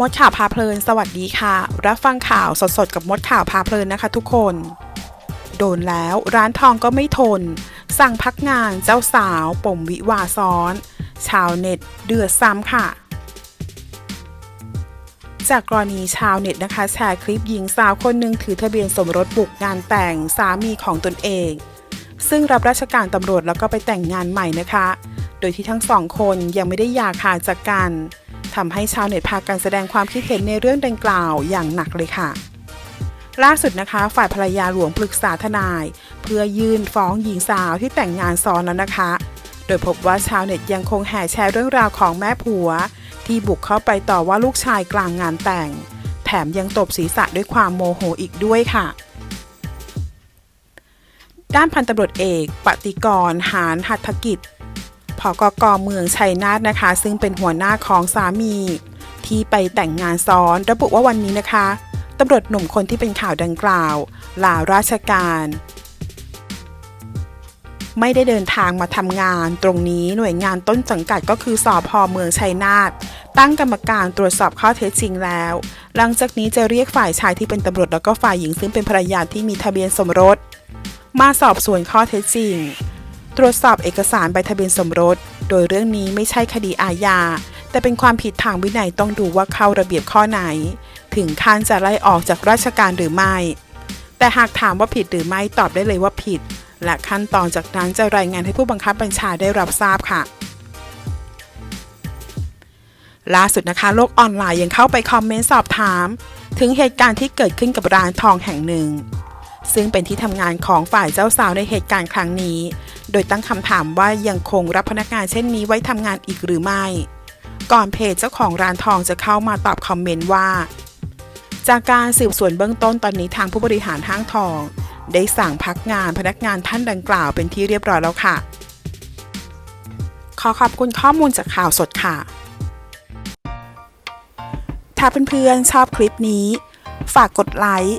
มดข่าวพาเพลิน สวัสดีค่ะ รับฟังข่าวสดๆ กับมดข่าวพาเพลินนะคะทุกคน โดนแล้วร้านทองก็ไม่ทน สั่งพักงานเจ้าสาวปมวิวาซ้อน ชาวเน็ตเดือดซ้ำค่ะ จากกรณีชาวเน็ตนะคะ แชร์คลิปหญิงสาวคนหนึ่งถือทะเบียนสมรสบุกงานแต่งสามีของตนเอง ซึ่งรับราชการตำรวจแล้วก็ไปแต่งงานใหม่นะคะ โดยที่ทั้งสองคนยังไม่ได้หย่าขาดจากกัน ทำให้ชาวเน็ตพากันแสดงความคิดเห็นในเรื่องดังกล่าวอย่างหนักเลยค่ะ ล่าสุดนะคะ ฝ่ายภรรยาหลวงปรึกษาทนาย เพื่อยื่นฟ้องหญิงสาวที่แต่งงานซ้อนแล้วนะคะ โดยพบว่าชาวเน็ตยังคงแห่แชร์เรื่องราวของแม่ผัว ที่บุกเข้าไปต่อว่าลูกชายกลางงานแต่ง แถมยังตบศีรษะด้วยความโมโหอีกด้วยค่ะด้านพันตำรวจเอก ปฏิกร หานหัตถกิจ ผกกเมืองชัยนาทนะคะ ซึ่งเป็นหัวหน้าของสามี ที่ไปแต่งงานซ้อน ระบุว่าวันนี้นะคะตำรวจหนุ่มคนที่เป็นข่าวดังกล่าว ลาราชการ ไม่ได้เดินทางมาทำงาน ตรงนี้หน่วยงานต้นสังกัดก็คือสอพอเมืองชัยนาทตั้งกรรมการตรวจสอบข้อเท็จจริงแล้ว หลังจากนี้จะเรียกฝ่ายชายที่เป็นตำรวจแล้วก็ฝ่ายหญิงซึ่งเป็นภรรยาที่มีทะเบียนสมรส มาสอบสวนข้อเท็จจริง ตรวจสอบเอกสารใบทะเบียนสมรส โดยเรื่องนี้ไม่ใช่คดีอาญา แต่เป็นความผิดทางวินัยต้องดูว่าเข้าระเบียบข้อไหน ถึงขั้นจะไล่ออกจากราชการหรือไม่ แต่หากถามว่าผิดหรือไม่ตอบได้เลยว่าผิด และขั้นตอนจากนั้นจะรายงานให้ผู้บังคับบัญชาได้รับทราบค่ะล่าสุดนะคะโลกออนไลน์ยังเข้าไปคอมเมนต์สอบถาม ถึงเหตุการณ์ที่เกิดขึ้นกับร้านทองแห่งหนึ่ง ซึ่งเป็นที่ทำงานของฝ่ายเจ้าสาวในเหตุการณ์ครั้งนี้ โดยตั้งคำถามว่ายังคงรับพนักงานเช่นนี้ไว้ทำงานอีกหรือไม่ ก่อนเพจเจ้าของร้านทองจะเข้ามาตอบคอมเมนต์ว่า จากการสืบสวนเบื้องต้นตอนนี้ทางผู้บริหารห้างทอง ได้สั่งพักงานพนักงานท่านดังกล่าวเป็นที่เรียบร้อยแล้วค่ะ ขอขอบคุณข้อมูลจากข่าวสดค่ะ ถ้าเพื่อนๆชอบคลิปนี้ ฝากกดไลค์